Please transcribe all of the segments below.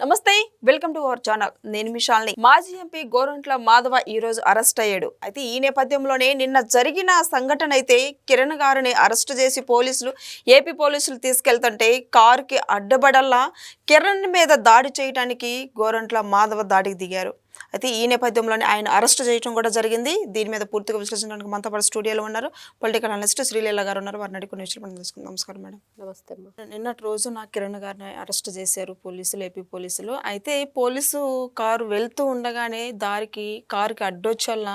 నమస్తే welcome to our channel. నేను మిషాల్ని మాజీ ఎంపీ గోరంట్ల మాధవ ఈ రోజు అరెస్ట్ అయ్యాడు. అయితే ఈ నేపథ్యంలోనే నిన్న జరిగిన సంఘటన అయితే కిరణ్ గారిని అరెస్ట్ చేసి పోలీసులు ఏపీ పోలీసులు తీసుకెళ్తుంటే కారుకి అడ్డబడల్లా కిరణ్ మీద దాడి చేయడానికి గోరంట్ల మాధవ దాడికి దిగారు. అయితే ఈ నేపథ్యంలోనే ఆయన అరెస్ట్ చేయడం కూడా జరిగింది. దీని మీద పూర్తిగా విశ్లేషించడానికి మనతో పాటు స్టూడియోలో ఉన్నారు పొలిటికల్ అనలిస్ట్ శ్రీలీల గారు ఉన్నారు. వారిని అడిగి కొన్ని విషయాలు మనం తెలుసుకుందాం. నమస్కారం మేడం. నమస్తే నిన్నటి రోజు నా కిరణ్ గారిని అరెస్ట్ చేశారు పోలీసులు ఏపీ పోలీసులు. అయితే పోలీసు కారు వెళ్తూ ఉండగానే దారికి కారుకి అడ్డొచ్చల్న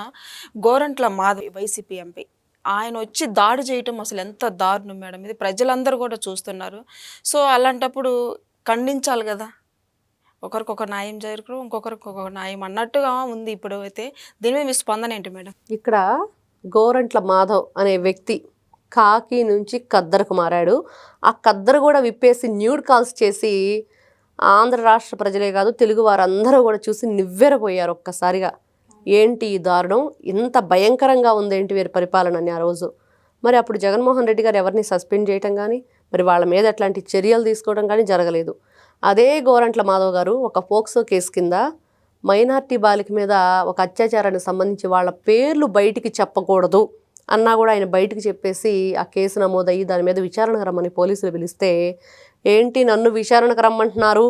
గోరంట్ల మాధవి వైసీపీ ఎంపీ. ఆయన వచ్చి దాడి చేయటం అసలు ఎంత దారుణం మేడం. ఇది ప్రజలందరూ కూడా చూస్తున్నారు. సో అలాంటప్పుడు ఖండించాలి కదా. ఒకరికొక న్యాయం జరుగుతారు ఇంకొకరికి ఒక న్యాయం అన్నట్టుగా ఉంది ఇప్పుడు అయితే దీని మీద మీ స్పందన ఏంటి మేడం? ఇక్కడ గోరంట్ల మాధవ్ అనే వ్యక్తి కాకి నుంచి కద్దరకు మారాడు. ఆ కద్దరు కూడా విప్పేసి న్యూడ్ కాల్స్ చేసి ఆంధ్ర రాష్ట్ర ప్రజలే కాదు తెలుగు వారందరూ కూడా చూసి నివ్వెరపోయారు ఒక్కసారిగా. ఏంటి ఈ దారుణం? ఇంత భయంకరంగా ఉందేంటి వీరి పరిపాలన అని ఆ రోజు? మరి అప్పుడు జగన్మోహన్ రెడ్డి గారు ఎవరిని సస్పెండ్ చేయటం కానీ మరి వాళ్ళ మీద అట్లాంటి చర్యలు తీసుకోవడం కానీ జరగలేదు. అదే గోరంట్ల మాధవ్ గారు ఒక పోక్సో కేసు కింద మైనార్టీ బాలిక మీద ఒక అత్యాచారానికి సంబంధించి వాళ్ళ పేర్లు బయటికి చెప్పకూడదు అన్నా కూడా ఆయన బయటికి చెప్పేసి ఆ కేసు నమోదయ్యి దాని మీద విచారణకు రమ్మని పోలీసులు పిలిస్తే ఏంటి నన్ను విచారణకు రమ్మంటున్నారు?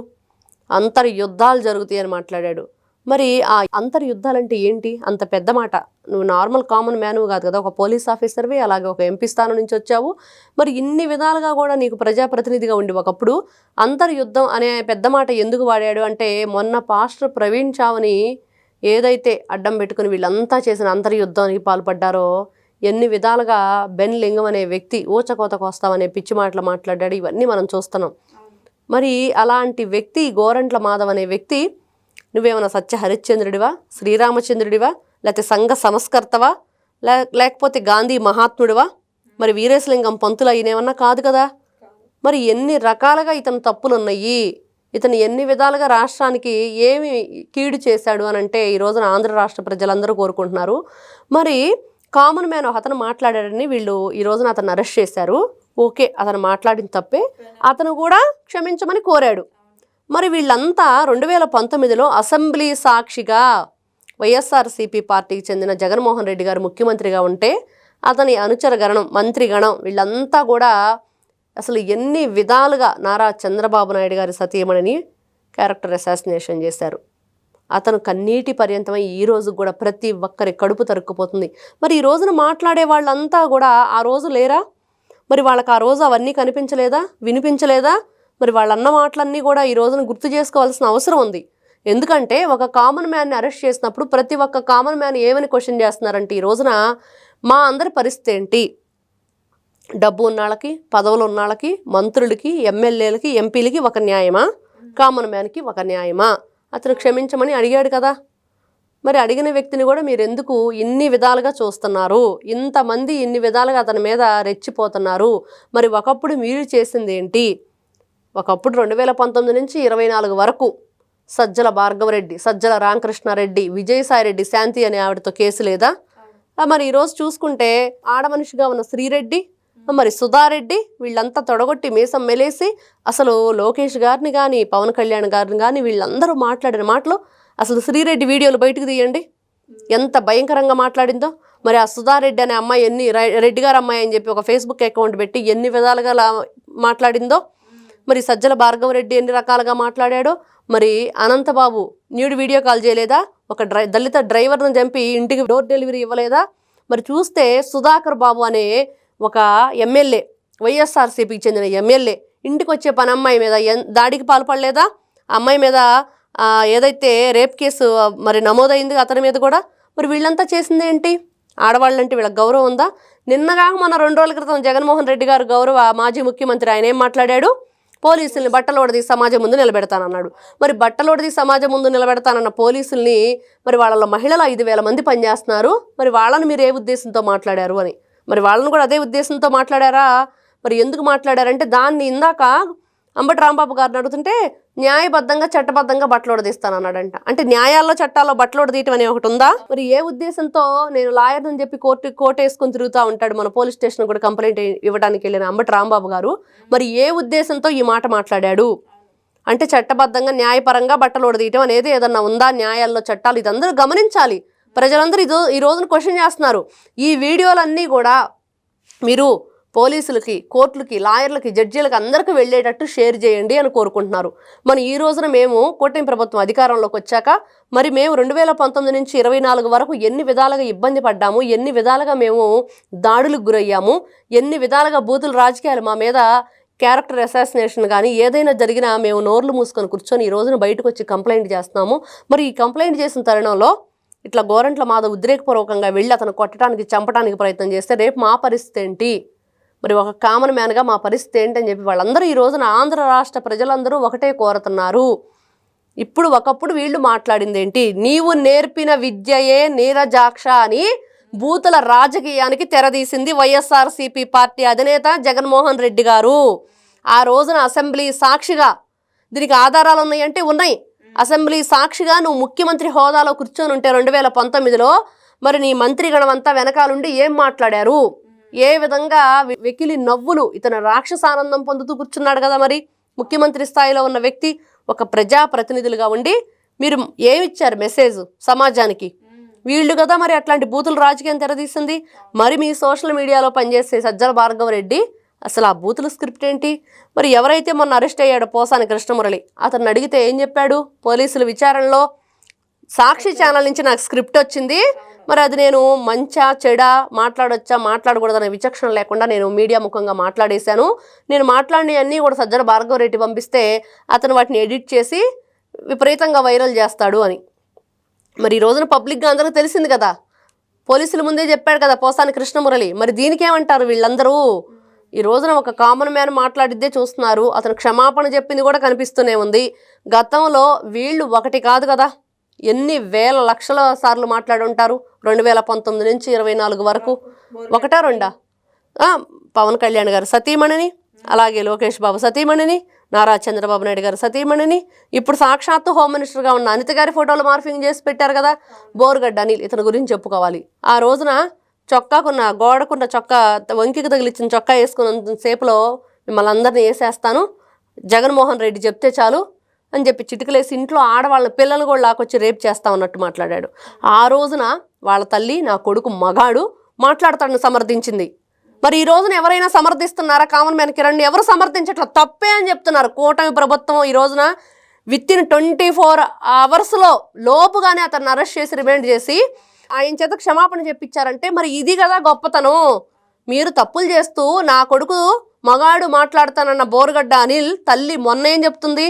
అంతర్ యుద్ధాలు జరుగుతాయని మాట్లాడాడు. మరి ఆ అంతర్ యుద్ధాలంటే ఏంటి? అంత పెద్ద మాట. నువ్వు నార్మల్ కామన్ మ్యానువు కాదు కదా ఒక పోలీస్ ఆఫీసర్వి అలాగే ఒక ఎంపీ స్థానం నుంచి వచ్చావు. మరి ఇన్ని విధాలుగా కూడా నీకు ప్రజాప్రతినిధిగా ఉండి ఒకప్పుడు అంతర్ యుద్ధం అనే పెద్ద మాట ఎందుకు వాడాడు? అంటే మొన్న పాస్టర్ ప్రవీణ్ చావుని ఏదైతే అడ్డం పెట్టుకుని వీళ్ళంతా చేసిన అంతర్యుద్ధానికి పాల్పడ్డారో ఎన్ని విధాలుగా బెన్ లింగం అనే వ్యక్తి ఊచకోతకు వస్తామనే పిచ్చి మాటలు మాట్లాడాడు. ఇవన్నీ మనం చూస్తున్నాం. మరి అలాంటి వ్యక్తి గోరంట్ల మాధవ్ అనే వ్యక్తి నువ్వేమైనా సత్య హరిశ్చంద్రుడివా శ్రీరామచంద్రుడివా? లేకపోతే సంఘ సంస్కర్తవా? లే లేకపోతే గాంధీ మహాత్ముడివా? మరి వీరేశలింగం పంతులు అయినేమన్నా కాదు కదా? మరి ఎన్ని రకాలుగా ఇతను తప్పులు ఉన్నాయి ఇతను ఎన్ని విధాలుగా రాష్ట్రానికి ఏమి కీడు చేశాడు అని అంటే ఈ రోజున ఆంధ్ర రాష్ట్ర ప్రజలందరూ కోరుకుంటున్నారు. మరి కామన్ మ్యాన్ అతను మాట్లాడాడని వీళ్ళు ఈ రోజున అతను అరెస్ట్ చేశారు. ఓకే అతను మాట్లాడిన తప్పే. అతను కూడా క్షమించమని కోరాడు. మరి వీళ్ళంతా రెండు వేల పంతొమ్మిదిలో అసెంబ్లీ సాక్షిగా వైఎస్ఆర్సీపీ పార్టీకి చెందిన జగన్మోహన్ రెడ్డి గారు ముఖ్యమంత్రిగా ఉంటే అతని అనుచర గణం మంత్రి గణం వీళ్ళంతా కూడా అసలు ఎన్ని విధాలుగా నారా చంద్రబాబు నాయుడు గారి సతీమణిని క్యారెక్టర్ అసాసినేషన్ చేశారు. అతను కన్నీటి పర్యంతమై ఈ రోజు కూడా ప్రతి ఒక్కరి కడుపు తరుక్కుపోతుంది. మరి ఈ రోజున మాట్లాడే వాళ్ళంతా కూడా ఆ రోజు లేరా? మరి వాళ్ళకి ఆ రోజు అవన్నీ కనిపించలేదా? వినిపించలేదా? మరి వాళ్ళన్న మాటలన్నీ కూడా ఈ రోజున గుర్తు చేసుకోవాల్సిన అవసరం ఉంది. ఎందుకంటే ఒక కామన్ మ్యాన్ని అరెస్ట్ చేసినప్పుడు ప్రతి ఒక్క కామన్ మ్యాన్ ఏమని క్వశ్చన్ చేస్తున్నారంటే ఈ రోజున మా అందరి పరిస్థితి ఏంటి? డబ్బు ఉన్నాళ్ళకి పదవులు ఉన్నాళ్ళకి మంత్రులకి ఎమ్మెల్యేలకి ఎంపీలకి ఒక న్యాయమా? కామన్ మ్యాన్కి ఒక న్యాయమా? అతను క్షమించమని అడిగాడు కదా. మరి అడిగిన వ్యక్తిని కూడా మీరు ఎందుకు ఇన్ని విధాలుగా చూస్తున్నారు? ఇంతమంది ఇన్ని విధాలుగా అతని మీద రెచ్చిపోతున్నారు? మరి ఒకప్పుడు మీరు చేసింది ఏంటి? ఒకప్పుడు రెండు వేల పంతొమ్మిది నుంచి ఇరవై నాలుగు వరకు సజ్జల భార్గవరెడ్డి సజ్జల రామకృష్ణారెడ్డి విజయసాయిరెడ్డి శాంతి అనే ఆవిడతో కేసు లేదా? మరి ఈరోజు చూసుకుంటే ఆడమనిషిగా ఉన్న శ్రీరెడ్డి మరి సుధారెడ్డి వీళ్ళంతా తొడగొట్టి మీసం మెలేసి అసలు లోకేష్ గారిని కానీ పవన్ కళ్యాణ్ గారిని కానీ వీళ్ళందరూ మాట్లాడిన మాటలు అసలు శ్రీరెడ్డి వీడియోలు బయటకు తీయండి. ఎంత భయంకరంగా మాట్లాడిందో. మరి ఆ సుధారెడ్డి అనే అమ్మాయి ఎన్ని రెడ్డి గారు అమ్మాయి అని చెప్పి ఒక ఫేస్బుక్ అకౌంట్ పెట్టి ఎన్ని విధాలుగా మాట్లాడిందో. మరి సజ్జల భార్గవరెడ్డి ఎన్ని రకాలుగా మాట్లాడాడో? మరి అనంతబాబు న్యూడ్ వీడియో కాల్ చేయలేదా? ఒక డ్రై దళిత డ్రైవర్ను చంపి ఇంటికి డోర్ డెలివరీ ఇవ్వలేదా? మరి చూస్తే సుధాకర్ బాబు అనే ఒక ఎమ్మెల్యే వైఎస్ఆర్సీపీకి చెందిన ఎమ్మెల్యే ఇంటికి వచ్చే పని అమ్మాయి మీద ఎన్- దాడికి పాల్పడలేదా? అమ్మాయి మీద ఏదైతే రేప్ కేసు మరి నమోదైంది అతని మీద కూడా? మరి వీళ్ళంతా చేసింది ఏంటి? ఆడవాళ్ళంటే వీళ్ళకి గౌరవం ఉందా? నిన్నగా మన రెండు రోజుల క్రితం జగన్మోహన్ రెడ్డి గారు గౌరవ మాజీ ముఖ్యమంత్రి ఆయన ఏం మాట్లాడాడు? పోలీసుల్ని బట్టలోడది సమాజం ముందు నిలబెడతానన్నాడు. మరి బట్టలోడది సమాజం ముందు నిలబెడతానన్న పోలీసుల్ని మరి వాళ్ళ మహిళలు ఐదు వేల మంది పనిచేస్తున్నారు. మరి వాళ్ళని మీరు ఏ ఉద్దేశంతో మాట్లాడారు అని. మరి వాళ్ళని కూడా అదే ఉద్దేశంతో మాట్లాడారా? మరి ఎందుకు మాట్లాడారంటే దాన్ని ఇందాక అంబటి రాంబాబు గారిని అడుగుతుంటే న్యాయబద్ధంగా చట్టబద్ధంగా బట్టలోడు తీస్తాను అన్నాడంట అంటే న్యాయాల్లో చట్టాల్లో బట్టలు తీయటం అనే ఒకటి ఉందా? మరి ఏ ఉద్దేశంతో నేను లాయర్ అని చెప్పి కోర్టు కోర్టు వేసుకొని తిరుగుతూ ఉంటాడు మన పోలీస్ స్టేషన్ కూడా కంప్లైంట్ ఇవ్వడానికి వెళ్ళిన అంబటి రాంబాబు గారు? మరి ఏ ఉద్దేశంతో ఈ మాట మాట్లాడాడు? అంటే చట్టబద్ధంగా న్యాయపరంగా బట్టలు ఉడదీయటం అనేది ఏదన్నా ఉందా? న్యాయాల్లో చట్టాలు ఇదందరూ గమనించాలి. ప్రజలందరూ ఇదో ఈ రోజున క్వశ్చన్ చేస్తున్నారు. ఈ వీడియోలన్నీ కూడా మీరు పోలీసులకి కోర్టులకి లాయర్లకి జడ్జీలకి అందరికీ వెళ్ళేటట్టు షేర్ చేయండి అని కోరుకుంటున్నారు. మన ఈ రోజున మేము కూటమి ప్రభుత్వం అధికారంలోకి వచ్చాక మరి మేము రెండు వేల పంతొమ్మిది నుంచి ఇరవై నాలుగు వరకు ఎన్ని విధాలుగా ఇబ్బంది పడ్డాము ఎన్ని విధాలుగా మేము దాడులకు గురయ్యాము ఎన్ని విధాలుగా బూతుల రాజకీయాలు మా మీద క్యారెక్టర్ అసాసినేషన్ కానీ ఏదైనా జరిగినా మేము నోర్లు మూసుకొని కూర్చొని ఈ రోజున బయటకు వచ్చి కంప్లైంట్ చేస్తున్నాము. మరి ఈ కంప్లైంట్ చేసిన తరుణంలో ఇట్లా గోరంట్ల మాద ఉద్రేకపూర్వకంగా వెళ్ళి అతను కొట్టడానికి చంపడానికి ప్రయత్నం చేస్తే రేపు మా పరిస్థితి ఏంటి? మరి ఒక కామన్ మ్యాన్గా మా పరిస్థితి ఏంటని చెప్పి వాళ్ళందరూ ఈ రోజున ఆంధ్ర రాష్ట్ర ప్రజలందరూ ఒకటే కోరుతున్నారు. ఇప్పుడు ఒకప్పుడు వీళ్ళు మాట్లాడింది ఏంటి? నీవు నేర్పిన విద్యయే నీరజాక్ష అని బూతుల రాజకీయానికి తెరదీసింది వైఎస్ఆర్సీపీ పార్టీ అధినేత జగన్మోహన్ రెడ్డి గారు. ఆ రోజున అసెంబ్లీ సాక్షిగా దీనికి ఆధారాలు ఉన్నాయంటే ఉన్నాయి. అసెంబ్లీ సాక్షిగా నువ్వు ముఖ్యమంత్రి హోదాలో కూర్చొని ఉంటే రెండు వేల పంతొమ్మిదిలో మరి నీ మంత్రిగణం అంతా వెనకాలండి ఏం మాట్లాడారు? ఏ విధంగా వెకిలి నవ్వులు ఇతను రాక్షసానందం పొందుతూ కూర్చున్నాడు కదా మరి? ముఖ్యమంత్రి స్థాయిలో ఉన్న వ్యక్తి ఒక ప్రజా ప్రతినిధులుగా ఉండి మీరు ఏమిచ్చారు మెసేజ్ సమాజానికి? వీళ్ళు కదా మరి అట్లాంటి బూతులు రాజకీయం తెరదీసింది. మరి మీ సోషల్ మీడియాలో పనిచేసే సజ్జల భార్గవ రెడ్డి అసలు ఆ బూతుల స్క్రిప్ట్ ఏంటి? మరి ఎవరైతే మొన్న అరెస్ట్ అయ్యాడో పోసాని కృష్ణమురళి అతను అడిగితే ఏం చెప్పాడు? పోలీసుల విచారణలో సాక్షి ఛానల్ నుంచి నాకు స్క్రిప్ట్ వచ్చింది. మరి అది నేను మంచా చెడా మాట్లాడొచ్చా మాట్లాడకూడదనే విచక్షణ లేకుండా నేను మీడియా ముఖంగా మాట్లాడేశాను. నేను మాట్లాడినవన్నీ కూడా సజ్జన భార్గవ రెడ్డి పంపిస్తే అతను వాటిని ఎడిట్ చేసి విపరీతంగా వైరల్ చేస్తాడు అని. మరి ఈ రోజున పబ్లిక్గా అందరికీ తెలిసింది కదా. పోలీసుల ముందే చెప్పాడు కదా పోసాని కృష్ణమురళి. మరి దీనికేమంటారు వీళ్ళందరూ? ఈ రోజున ఒక కామన్ మ్యాన్ మాట్లాడిద్దే చూస్తున్నారు. అతను క్షమాపణ చెప్పింది కూడా కనిపిస్తూనే ఉంది. గతంలో వీళ్ళు ఒకటి కాదు కదా. ఎన్ని వేల లక్షల సార్లు మాట్లాడి ఉంటారు రెండు వేల పంతొమ్మిది నుంచి ఇరవై నాలుగు వరకు. ఒకటా రెండా? పవన్ కళ్యాణ్ గారు సతీమణిని అలాగే లోకేష్ బాబు సతీమణిని నారా చంద్రబాబు నాయుడు గారు సతీమణిని. ఇప్పుడు సాక్షాత్తు హోమ్ మినిస్టర్గా ఉన్న అనిత గారి ఫోటోలు మార్ఫింగ్ చేసి పెట్టారు కదా? బోర్గడ్డ అనిల్ ఇతని గురించి చెప్పుకోవాలి. ఆ రోజున చొక్కాకున్న గోడకున్న చొక్కా వంకికి తగిలిచ్చిన చొక్కా వేసుకున్నంత సేపులో మిమ్మల్ని అందరినీ వేసేస్తాను. జగన్మోహన్ రెడ్డి చెప్తే చాలు. అని చెప్పి చిటికలేసి ఇంట్లో ఆడవాళ్ళ పిల్లలు కూడా లాకొచ్చి రేపు చేస్తా ఉన్నట్టు మాట్లాడాడు. ఆ రోజున వాళ్ళ తల్లి నా కొడుకు మగాడు మాట్లాడతాను సమర్థించింది. మరి ఈ రోజున ఎవరైనా సమర్థిస్తున్నారా? కామన్ మ్యాన్ కిరణ్ ఎవరు సమర్థించట్లా? తప్పే అని చెప్తున్నారు. కూటమి ప్రభుత్వం ఈ రోజున విత్ ఇన్ ట్వంటీ ఫోర్ అవర్స్లో లోపుగానే అతన్ని అరెస్ట్ చేసి రిమాండ్ చేసి ఆయన చేత క్షమాపణ చెప్పించారంటే మరి ఇది కదా గొప్పతనం. మీరు తప్పులు చేస్తూ నా కొడుకు మగాడు మాట్లాడతానన్న బోరుగడ్డ అనిల్ తల్లి మొన్న ఏం చెప్తుంది?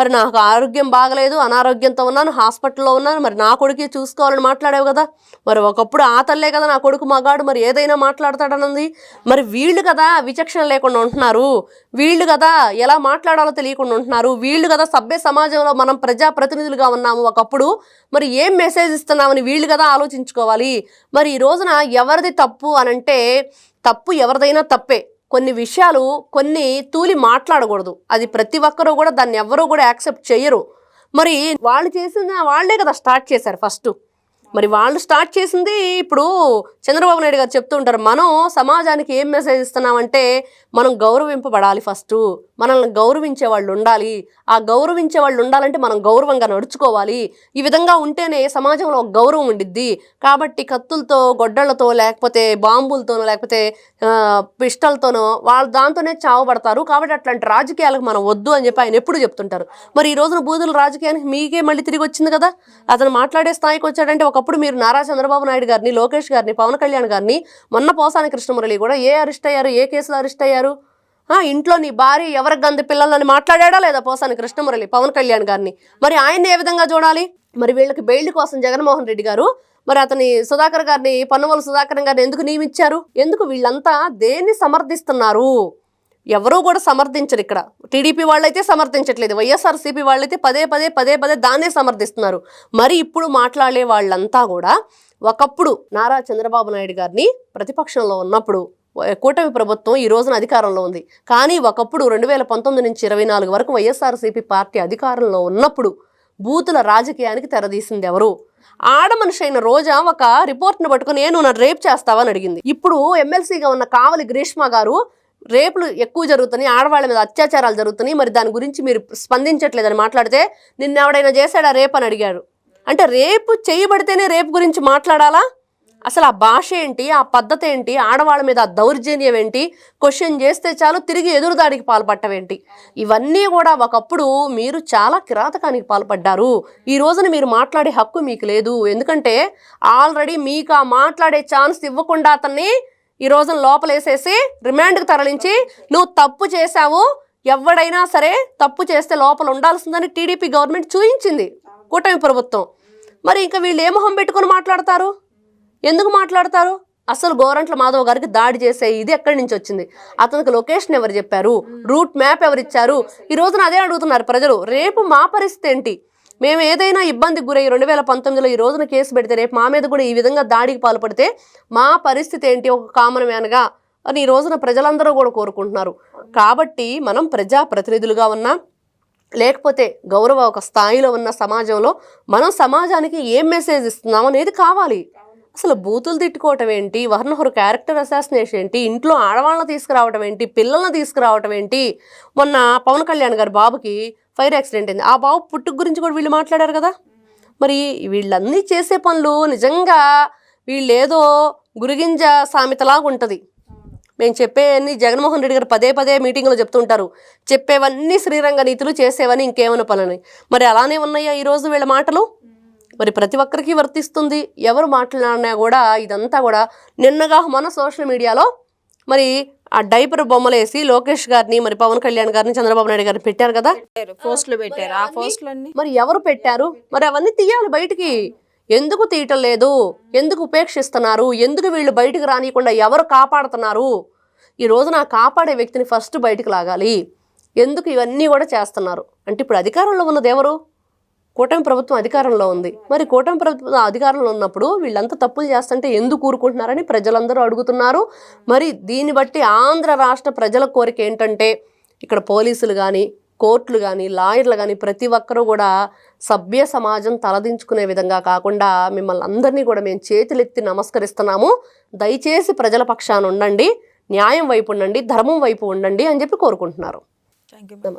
మరి నాకు ఆరోగ్యం బాగలేదు అనారోగ్యంతో ఉన్నాను హాస్పిటల్లో ఉన్నాను మరి నా కొడుకే చూసుకోవాలని మాట్లాడావు కదా. మరి ఒకప్పుడు ఆ తల్లే కదా నా కొడుకు మగాడు మరి ఏదైనా మాట్లాడతాడనుంది. మరి వీళ్ళు కదా విచక్షణ లేకుండా ఉంటున్నారు. వీళ్ళు కదా ఎలా మాట్లాడాలో తెలియకుండా ఉంటున్నారు. వీళ్ళు కదా సభ్య సమాజంలో మనం ప్రజా ప్రతినిధులుగా ఉన్నాము ఒకప్పుడు. మరి ఏం మెసేజ్ ఇస్తున్నామని వీళ్ళు కదా ఆలోచించుకోవాలి. మరి ఈ రోజున ఎవరిది తప్పు అనంటే తప్పు ఎవరిదైనా తప్పే. కొన్ని విషయాలు కొన్ని తూలి మాట్లాడకూడదు. అది ప్రతి ఒక్కరూ కూడా దాన్ని ఎవరూ కూడా యాక్సెప్ట్ చేయరు మరి వాళ్ళు చేసిన వాళ్ళే కదా స్టార్ట్ చేశారు ఫస్ట్. మరి వాళ్ళు స్టార్ట్ చేసింది ఇప్పుడు చంద్రబాబు నాయుడు గారు చెప్తూ ఉంటారు మనం సమాజానికి ఏం మెసేజ్ ఇస్తున్నామంటే మనం గౌరవింపబడాలి ఫస్ట్. మనల్ని గౌరవించే వాళ్ళు ఉండాలి. ఆ గౌరవించే వాళ్ళు ఉండాలంటే మనం గౌరవంగా నడుచుకోవాలి. ఈ విధంగా ఉంటేనే సమాజంలో ఒక గౌరవం ఉండిద్ది. కాబట్టి కత్తులతో గొడ్డళ్ళతో లేకపోతే బాంబులతోనో లేకపోతే పిస్టల్తోనో వాళ్ళు దాంతోనే చావబడతారు కాబట్టి అట్లాంటి రాజకీయాలకు మనం వద్దు అని చెప్పి ఆయన ఎప్పుడు చెప్తుంటారు. మరి ఈ రోజున బూదుల రాజకీయానికి మీకే మళ్ళీ తిరిగి వచ్చింది కదా? అతను మాట్లాడే స్థాయికి వచ్చాడంటే ఒకప్పుడు మీరు నారా చంద్రబాబు నాయుడు గారిని లోకేష్ గారిని పవన్ కళ్యాణ్ గారిని మొన్న పోసాని కృష్ణమురళి కూడా ఏ అరెస్ట్ అయ్యారు? ఏ కేసులో అరెస్ట్ అయ్యారు? ఇంట్లో నీ భార్య ఎవరి గంది పిల్లలని మాట్లాడాడా లేదా? పోసాని కృష్ణమురళి పవన్ కళ్యాణ్ గారిని. మరి ఆయన్ని ఏ విధంగా చూడాలి? మరి వీళ్ళకి బెయిల్ కోసం జగన్మోహన్ రెడ్డి గారు మరి అతని సుధాకర్ గారిని పన్నువల సుధాకర్ గారిని ఎందుకు నియమించారు? ఎందుకు వీళ్ళంతా దేన్ని సమర్థిస్తున్నారు? ఎవరూ కూడా సమర్థించరు ఇక్కడ. టీడీపీ వాళ్ళైతే సమర్థించట్లేదు. వైఎస్ఆర్సీపీ వాళ్ళైతే పదే పదే పదే పదే దాన్నే సమర్థిస్తున్నారు. మరి ఇప్పుడు మాట్లాడే వాళ్ళంతా కూడా ఒకప్పుడు నారా చంద్రబాబు నాయుడు గారిని ప్రతిపక్షంలో ఉన్నప్పుడు కూటమి ప్రభుత్వం ఈ రోజున అధికారంలో ఉంది. కానీ ఒకప్పుడు రెండు వేల పంతొమ్మిది నుంచి ఇరవై నాలుగు వరకు వైఎస్ఆర్సీపీ పార్టీ అధికారంలో ఉన్నప్పుడు బూతుల రాజకీయానికి తెరదీసింది ఎవరు? ఆడమనిషి అయిన రోజా ఒక రిపోర్ట్ను పట్టుకుని నేను నన్ను రేపు చేస్తావని అడిగింది. ఇప్పుడు ఎమ్మెల్సీగా ఉన్న కావలి గ్రీష్మ గారు రేపులు ఎక్కువ జరుగుతున్నాయి ఆడవాళ్ళ మీద అత్యాచారాలు జరుగుతున్నాయి మరి దాని గురించి మీరు స్పందించట్లేదని మాట్లాడితే నిన్న ఎవడైనా చేశాడా రేపు? అని అడిగారు అంటే రేపు చేయబడితేనే రేపు గురించి మాట్లాడాలా? అసలు ఆ భాష ఏంటి ఆ పద్ధతి ఏంటి ఆడవాళ్ళ మీద ఆ దౌర్జన్యం ఏంటి క్వశ్చన్ చేస్తే చాలు తిరిగి ఎదురుదాడికి పాల్పడటమేంటి ఇవన్నీ కూడా ఒకప్పుడు మీరు చాలా కిరాతకానికి పాల్పడ్డారు. ఈ రోజున మీరు మాట్లాడే హక్కు మీకు లేదు. ఎందుకంటే ఆల్రెడీ మీకు ఆ మాట్లాడే ఛాన్స్ ఇవ్వకుండా అతన్ని ఈ రోజున లోపలేసేసి రిమాండ్కి తరలించి నువ్వు తప్పు చేశావు ఎవడైనా సరే తప్పు చేస్తే లోపల ఉండాల్సిందని టీడీపీ గవర్నమెంట్ చూయించింది కూటమి ప్రభుత్వం. మరి ఇంకా వీళ్ళు ఏ మొహం పెట్టుకొని మాట్లాడతారు? ఎందుకు మాట్లాడతారు? అసలు గోరంట్ల మాధవ్ గారికి దాడి చేసే ఇది ఎక్కడి నుంచి వచ్చింది? అతనికి లొకేషన్ ఎవరు చెప్పారు? రూట్ మ్యాప్ ఎవరు ఇచ్చారు? ఈ రోజున అదే అడుగుతున్నారు ప్రజలు. రేపు మా పరిస్థితి ఏంటి? మేము ఏదైనా ఇబ్బందికి గురై రెండు వేల పంతొమ్మిదిలో ఈ రోజున కేసు పెడితే రేపు మా మీద కూడా ఈ విధంగా దాడికి పాల్పడితే మా పరిస్థితి ఏంటి? ఒక కామన్ మ్యాన్గా అని ఈ రోజున ప్రజలందరూ కూడా కోరుకుంటున్నారు. కాబట్టి మనం ప్రజా ప్రతినిధులుగా ఉన్నా లేకపోతే గౌరవ ఒక స్థాయిలో ఉన్న సమాజంలో మనం సమాజానికి ఏం మెసేజ్ ఇస్తున్నాం అనేది కావాలి. అసలు బూతులు తిట్టుకోవటం ఏంటి? వర్ణహరు క్యారెక్టర్ అసాసినేషన్ ఏంటి? ఇంట్లో ఆడవాళ్ళని తీసుకురావటం ఏంటి? పిల్లల్ని తీసుకురావటం ఏంటి? మొన్న పవన్ కళ్యాణ్ గారి బాబుకి ఫైర్ యాక్సిడెంట్ అయింది. ఆ బాబు పుట్టుకు గురించి కూడా వీళ్ళు మాట్లాడారు కదా? మరి వీళ్ళన్నీ చేసే పనులు నిజంగా వీళ్ళేదో గురిగింజ సామెతలాగా ఉంటుంది. మేము చెప్పేవన్నీ జగన్మోహన్ రెడ్డి గారు పదే పదే మీటింగ్లో చెప్తుంటారు చెప్పేవన్నీ శ్రీరంగ నీతులు చేసేవని ఇంకేమైనా పనులని మరి అలానే ఉన్నాయా ఈరోజు వీళ్ళ మాటలు? మరి ప్రతి ఒక్కరికి వర్తిస్తుంది. ఎవరు మాట్లాడినా కూడా ఇదంతా కూడా నిన్నగా మన సోషల్ మీడియాలో మరి ఆ డైపర్ బొమ్మలేసి లోకేష్ గారిని మరి పవన్ కళ్యాణ్ గారిని చంద్రబాబు నాయుడు గారిని పెట్టారు కదా? పోస్టులు పెట్టారు. ఆ పోస్టులన్నీ మరి ఎవరు పెట్టారు? మరి అవన్నీ తీయాలి బయటికి. ఎందుకు తీయటం లేదు? ఎందుకు ఉపేక్షిస్తున్నారు? ఎందుకు వీళ్ళు బయటికి రానియకుండా ఎవరు కాపాడుతున్నారు? ఈ రోజున ఆ కాపాడే వ్యక్తిని ఫస్ట్ బయటికి లాగాలి. ఎందుకు ఇవన్నీ కూడా చేస్తున్నారు? అంటే ఇప్పుడు అధికారంలో ఉన్నది ఎవరు? కూటమి ప్రభుత్వం అధికారంలో ఉంది. మరి కూటమి ప్రభుత్వం అధికారంలో ఉన్నప్పుడు వీళ్ళంతా తప్పులు చేస్తుంటే ఎందుకు ఊరుకుంటున్నారని ప్రజలందరూ అడుగుతున్నారు. మరి దీన్ని బట్టి ఆంధ్ర రాష్ట్ర ప్రజల కోరిక ఏంటంటే ఇక్కడ పోలీసులు కానీ కోర్టులు కానీ లాయర్లు కానీ ప్రతి ఒక్కరూ కూడా సభ్య సమాజం తలదించుకునే విధంగా కాకుండా మిమ్మల్ని అందరినీ కూడా మేము చేతులెత్తి నమస్కరిస్తున్నాము. దయచేసి ప్రజల పక్షాన ఉండండి. న్యాయం వైపు ఉండండి. ధర్మం వైపు ఉండండి అని చెప్పి కోరుకుంటున్నారు. థ్యాంక్ యూ నమస్తే.